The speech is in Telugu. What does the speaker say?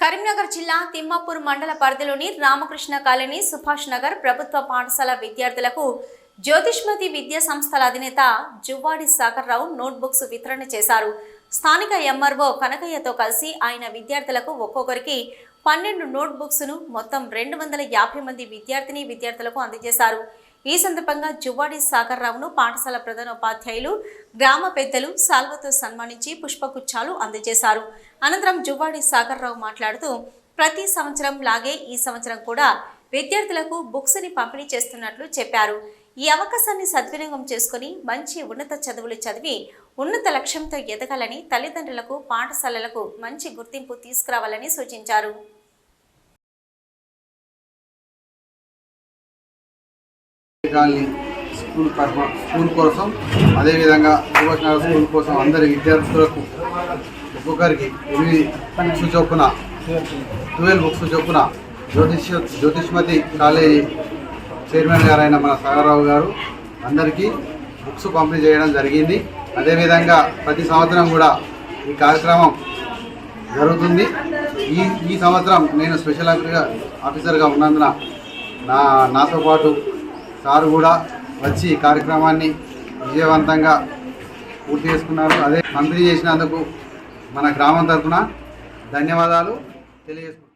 కరీంనగర్ జిల్లా తిమ్మాపూర్ మండల పరిధిలోని రామకృష్ణ కాలనీ సుభాష్ నగర్ ప్రభుత్వ పాఠశాల విద్యార్థులకు జ్యోతిష్మతి విద్యా సంస్థల అధినేత జువ్వాడి సాగర్ రావు నోట్బుక్స్ వితరణ చేశారు. స్థానిక ఎంఆర్ఓ కనకయ్యతో కలిసి ఆయన విద్యార్థులకు ఒక్కొక్కరికి పన్నెండు నోట్బుక్స్ను మొత్తం రెండు వందల యాభై మంది విద్యార్థిని విద్యార్థులకు అందజేశారు. ఈ సందర్భంగా జువ్వాడి సాగర్ రావును పాఠశాల ప్రధానోపాధ్యాయులు గ్రామ పెద్దలు సాల్వతో సన్మానించి పుష్పగుచ్చాలు అందజేశారు. అనంతరం జువ్వాడి సాగర్ రావు మాట్లాడుతూ ప్రతి సంవత్సరం లాగే ఈ సంవత్సరం కూడా విద్యార్థులకు బుక్స్ని పంపిణీ చేస్తున్నట్లు చెప్పారు. ఈ అవకాశాన్ని సద్వినియోగం చేసుకుని మంచి ఉన్నత చదువులు చదివి ఉన్నత లక్ష్యంతో ఎదగాలని తల్లిదండ్రులకు పాఠశాలలకు మంచి గుర్తింపు తీసుకురావాలని సూచించారు. స్కూల్ స్కూల్ కోసం అదేవిధంగా స్కూల్ కోసం అందరి విద్యార్థులకు ఒక్కొక్కరికి ఎనిమిది బుక్స్ చొప్పున ట్వెల్వ్ బుక్స్ చొప్పున జ్యోతిష్ జ్యోతిష్మతి కాలేజీ చైర్మన్ గారైన మన సాగరరావు గారు అందరికీ బుక్స్ పంపిణీ చేయడం జరిగింది. అదేవిధంగా ప్రతి సంవత్సరం కూడా ఈ కార్యక్రమం జరుగుతుంది. ఈ ఈ సంవత్సరం నేను స్పెషల్ ఆఫీసర్గా ఆఫీసర్గా ఉన్నందున నా నాతో పాటు సారు కూడా వచ్చి కార్యక్రమాన్ని విజయవంతంగా పూర్తి చేసుకున్నారు. అదే మంత్రి చేసినందుకు మన గ్రామం తరఫున ధన్యవాదాలు. తెలియజేసుకుంటున్నాను